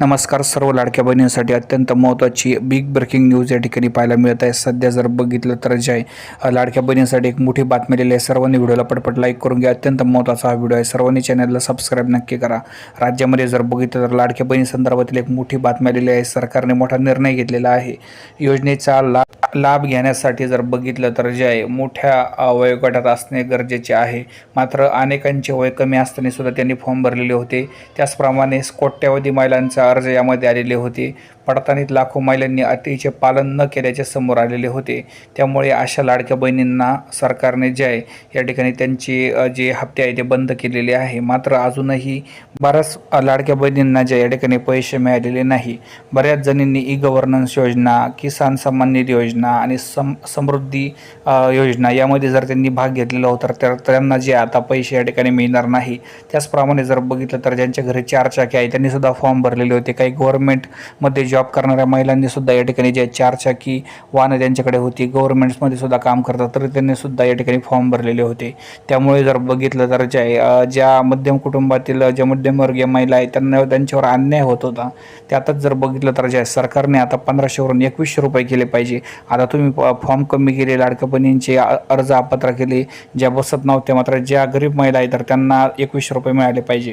नमस्कार सर्व लाडक्या बहिणींसाठी अत्यंत महत्त्वाची बिग ब्रेकिंग न्यूज या ठिकाणी पाहायला मिळत आहे. सध्या जर बघितलं तर जे आहे लाडक्या बहिणींसाठी एक मोठी बातमी आलेली आहे. सर्वांनी व्हिडिओला पटपट लाईक करून घ्या. अत्यंत महत्त्वाचा हा व्हिडिओ आहे. सर्वांनी चॅनलला सबस्क्राईब नक्की करा. राज्यामध्ये जर बघितलं तर लाडक्या बहिणी संदर्भातील एक मोठी बातमी आलेली आहे. सरकारने मोठा निर्णय घेतलेला आहे. योजनेचा लाभ लाभ घेण्यासाठी जर बघितलं तर जे आहे मोठ्या वयोगटात असणे गरजेचे आहे. मात्र अनेकांचे वय कमी असताना सुद्धा त्यांनी फॉर्म भरलेले होते. त्याचप्रमाणे कोट्यावधी महिलांचा अर्ज यामध्ये आलेले होते. पडताळणीत लाखो महिलांनी अटीचे पालन न केल्याचे समोर आलेले होते. त्यामुळे अशा लाडक्या बहिणींना सरकारने जे आहे या ठिकाणी त्यांचे जे हप्ते आहे ते बंद केलेले आहे. मात्र अजूनही बऱ्याच लाडक्या बहिणींना ज्या या ठिकाणी पैसे मिळालेले नाही. बऱ्याच जणींनी ई गव्हर्नन्स योजना किसान सन्मान निधी योजना आणि सम समृद्धी योजना यामध्ये जर त्यांनी भाग घेतलेला होता तर त्यांना जे आता पैसे या ठिकाणी मिळणार नाही त्याचप्रमाणे जर बघितलं तर ज्यांच्या घरी चार चाकी आहे त्यांनी सुद्धा फॉर्म भरलेले होते. काही गव्हर्नमेंटमध्ये जॉब करणाऱ्या महिलांनी सुद्धा या ठिकाणी जे चारचाकी वाहनं त्यांच्याकडे होती गव्हर्नमेंट्समध्ये सुद्धा काम करतात तर त्यांनी सुद्धा या ठिकाणी फॉर्म भरलेले होते. त्यामुळे जर बघितलं तर ज्या ज्या मध्यम कुटुंबातील ज्या मध्यमवर्गीय महिला आहेत त्यांना त्यांच्यावर अन्याय होत होता. त्यातच जर बघितलं तर जे आहे, सरकारने आता पंधराशेवरून एकवीसशे रुपये केले पाहिजे आता तुम्ही फॉर्म कमी केले लाडक्या बहिणींचे अर्ज अपात्र केले ज्या बसत नव्हत्या मात्र ज्या गरीब महिला आहेत तर त्यांना एकवीसशे रुपये मिळाले पाहिजे.